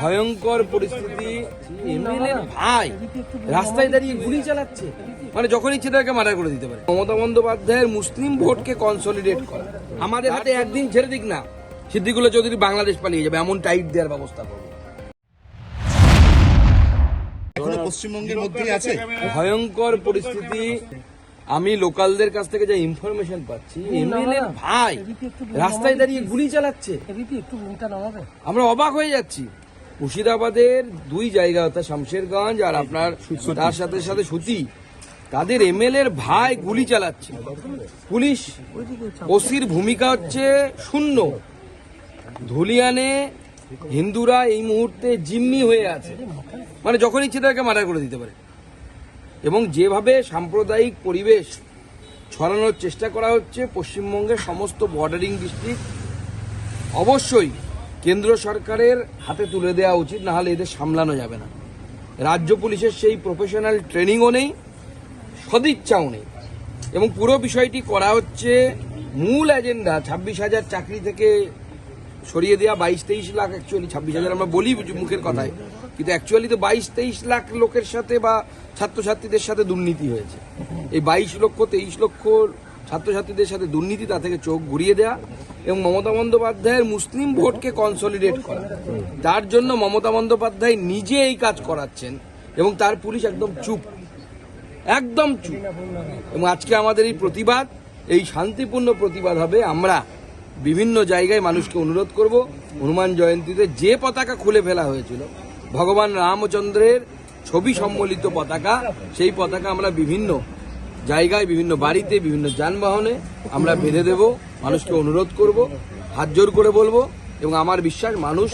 ভয়ঙ্কর পরিস্থিতি। এমএলএ ভাই রাস্তায় দাঁড়িয়ে গুলি চালাচ্ছে। মানে যখন ইচ্ছে তাকে মার্ডার করে দিতে পারে। মমতা বন্দ্যোপাধ্যায়ের মুসলিম ভোটকে কনসলিডেট করা। আমাদের হাতে একদিন ছেড়ে দিক না। সিদ্দিকুল্লাহ চৌধুরী বাংলাদেশ পালিয়ে যাবে এমন টাইট দেওয়ার ব্যবস্থা করব। পশ্চিমবঙ্গের মধ্যেই আছে? ভয়ঙ্কর পরিস্থিতি। আমি লোকালদের কাছ থেকে যা ইনফরমেশন পাচ্ছি এমএলএ ভাই রাস্তায় দাঁড়িয়ে গুলি চালাচ্ছে। আমরা অবাক হয়ে যাচ্ছি। মুর্শিদাবাদের দুই জায়গা অর্থাৎ শামশেরগঞ্জ আর আপনার তার সাথে সাথে সুতি। তাদের এর ভাই গুলি চালাচ্ছে। পুলিশ ওসির ভূমিকা হচ্ছে শূন্য। ধুলিয়ানে হিন্দুরা এই মুহূর্তে জিম্মি হয়ে আছে। মানে যখন ইচ্ছে তাকে মার্ডার করে দিতে পারে। এবং যেভাবে সাম্প্রদায়িক পরিবেশ ছড়ানোর চেষ্টা করা হচ্ছে পশ্চিমবঙ্গের সমস্ত বর্ডারিং ডিস্ট্রিক্ট অবশ্যই কেন্দ্র সরকারের হাতে তুলে দেওয়া উচিত না হলে এদের সামলানো যাবে না। রাজ্য পুলিশের সেই প্রফেশনাল ট্রেনিংও নেই, সদিচ্ছাও নেই। এবং পুরো বিষয়টি করা হচ্ছে, মূল এজেন্ডা ছাব্বিশ হাজার চাকরি থেকে সরিয়ে দেওয়া বাইশ তেইশ লাখ অ্যাকচুয়ালি ছাব্বিশ হাজার আমরা বলি মুখের কথায়। কিন্তু অ্যাকচুয়ালি তো বাইশ তেইশ লাখ লোকের সাথে বা ছাত্রছাত্রীদের সাথে দুর্নীতি হয়েছে। এই বাইশ লক্ষ, তেইশ লক্ষ ছাত্রছাত্রীদের সাথে দুর্নীতি, তা থেকে চোখ ঘুরিয়ে দেওয়া এবং মমতা বন্দ্যোপাধ্যায়ের মুসলিম ভোটকে কনসলিডেট করা। তার জন্য মমতা বন্দ্যোপাধ্যায় নিজে এই কাজ করাচ্ছেন এবং তার পুলিশ একদম চুপ। একদম চুপ। এবং আজকে আমাদের এই প্রতিবাদ, এই শান্তিপূর্ণ প্রতিবাদ হবে। আমরা বিভিন্ন জায়গায় মানুষকে অনুরোধ করব, হনুমান জয়ন্তীতে যে পতাকা খুলে ফেলা হয়েছিল, ভগবান রামচন্দ্রের ছবি সম্বলিত পতাকা, সেই পতাকা আমরা বিভিন্ন জায়গায় বিভিন্ন বাড়িতে বিভিন্ন যানবাহনে আমরা বেঁধে দেব মানুষকে অনুরোধ করব হাত জোর করে বলব এবং আমার বিশ্বাস মানুষ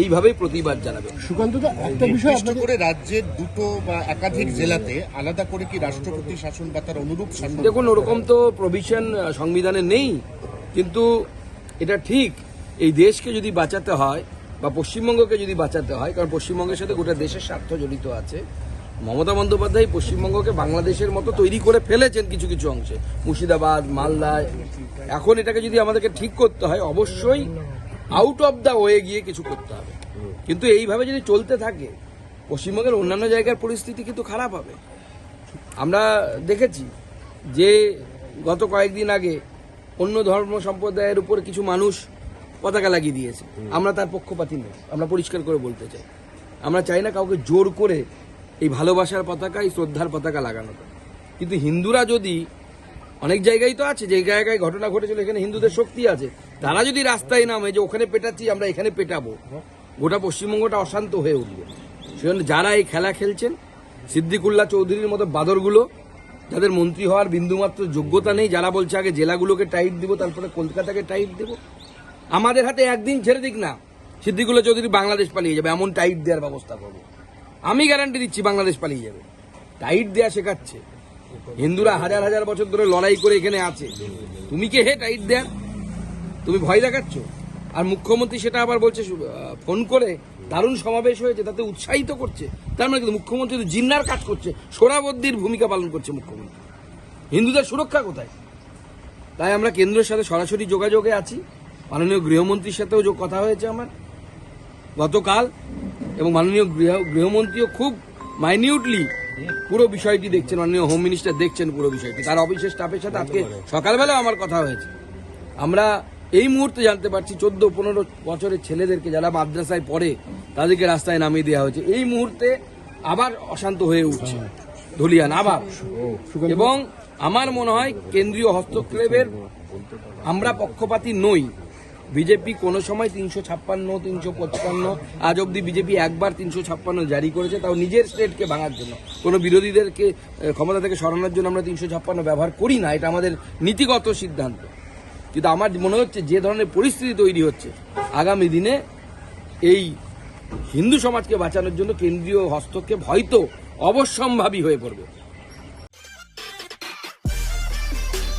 এইভাবেই প্রতিবাদ জানাবে। সুকান্তদা একটা বিষয় নির্দিষ্ট করে রাজ্যের দুটো বা একাধিক জেলাতে আলাদা করে কি রাষ্ট্রপতি শাসন বা তার অনুরূপ শাসন দেখুন ওরকম তো প্রভিশন সংবিধানে নেই কিন্তু এটা ঠিক এই দেশকে যদি বাঁচাতে হয় বা পশ্চিমবঙ্গকে যদি বাঁচাতে হয় কারণ পশ্চিমবঙ্গের সাথে গোটা দেশের স্বার্থ জড়িত আছে মমতা বন্দ্যোপাধ্যায় পশ্চিমবঙ্গকে বাংলাদেশের মতো তৈরি করে ফেলেছেন কিছু কিছু অংশে। মুর্শিদাবাদ মালদায় এখন এটাকে যদি আমাদেরকে ঠিক করতে হয়, অবশ্যই আউট অফ দ্য ওয়ে গিয়ে কিছু করতে হবে। কিন্তু এইভাবে যদি চলতে থাকে, পশ্চিমবঙ্গের অন্যান্য জায়গার পরিস্থিতি কিন্তু খারাপ হবে। আমরা দেখেছি যে গত কয়েকদিন আগে অন্য ধর্ম সম্প্রদায়ের উপর কিছু মানুষ পতাকা লাগিয়ে দিয়েছে। আমরা তার পক্ষপাতি নই, আমরা পরিষ্কার করে বলতে চাই। আমরা চাই না কাউকে জোর করে এই ভালোবাসার পতাকা, এই শ্রদ্ধার পতাকা লাগানো। কিন্তু হিন্দুরা যদি, অনেক জায়গায় তো আছে, যে জায়গায় ঘটনা ঘটেছিল, এখানে হিন্দুদের শক্তি আছে, তারা যদি রাস্তায় নামে যে ওখানে পেটাচ্ছি, আমরা এখানে পেটাবো, গোটা পশ্চিমবঙ্গটা অশান্ত হয়ে উঠবে। সেজন্য যারা এই খেলা খেলছেন, সিদ্দিকুল্লাহ চৌধুরীর মতো বাদরগুলো, যাদের মন্ত্রী হওয়ার বিন্দুমাত্র যোগ্যতা নেই, যারা বলছে আগে জেলাগুলোকে টাইট দিব, তারপরে কলকাতাকে টাইট দেব, আমাদের হাতে একদিন ছেড়ে দিক না, সিদ্দিকুল্লাহ চৌধুরী বাংলাদেশ পালিয়ে যাবে, এমন টাইট দেওয়ার ব্যবস্থা করব। আমি গ্যারান্টি দিচ্ছি বাংলাদেশ পালিয়ে যাবে। টাইট দেয়া শেখাচ্ছে। হিন্দুরা হাজার হাজার বছর ধরে লড়াই করে এখানে আছে। তুমি কে হে টাইট দেন তুমি ভয় দেখাচ্ছ? আর মুখ্যমন্ত্রী সেটা আবার বলছে ফোন করে, দারুণ সমাবেশ হয়েছে, তাতে উৎসাহিত করছে। তার মানে কিন্তু মুখ্যমন্ত্রী তো জিন্নার কাজ করছে সোরাবদ্দির ভূমিকা পালন করছে মুখ্যমন্ত্রী। হিন্দুদের সুরক্ষা কোথায়? তাই আমরা কেন্দ্রের সাথে সরাসরি যোগাযোগে আছি। মাননীয় গৃহমন্ত্রীর সাথেও কথা হয়েছে আমার। গতকাল এবং মাননীয় গৃহ গৃহমন্ত্রীও খুব মাইনিউটলি পুরো বিষয়টি দেখছেন মাননীয় হোম মিনিস্টার দেখছেন পুরো বিষয়টি। তার অফিসের স্টাফের সাথে আজকে সকালবেলা আমার কথা হয়েছে। আমরা এই মুহূর্তে জানতে পারছি চোদ্দ পনেরো বছরের ছেলেদেরকে যারা মাদ্রাসায় পড়ে তাদেরকে রাস্তায় নামিয়ে দেওয়া হয়েছে। এই মুহূর্তে আবার অশান্ত হয়ে উঠছে ধুলিয়ান আবার। এবং আমার মনে হয় কেন্দ্রীয় হস্তক্ষেপের আমরা পক্ষপাতী নই। বিজেপি কোনো সময় তিনশো ছাপ্পান্ন, তিনশো পঁচপান্ন, আজ অব্দি বিজেপি একবার তিনশো ছাপ্পান্ন জারি করেছে, তাও নিজের স্টেটকে ভাঙার জন্য। কোনো বিরোধীদেরকে ক্ষমতা থেকে সরানোর জন্য আমরা তিনশো ছাপ্পান্ন ব্যবহার করি না, এটা আমাদের নীতিগত সিদ্ধান্ত। কিন্তু আমার মনে হচ্ছে যে ধরনের পরিস্থিতি তৈরি হচ্ছে, আগামী দিনে এই হিন্দু সমাজকে বাঁচানোর জন্য কেন্দ্রীয় হস্তক্ষেপ হয়তো অবশ্যম্ভাবী হয়ে পড়বে।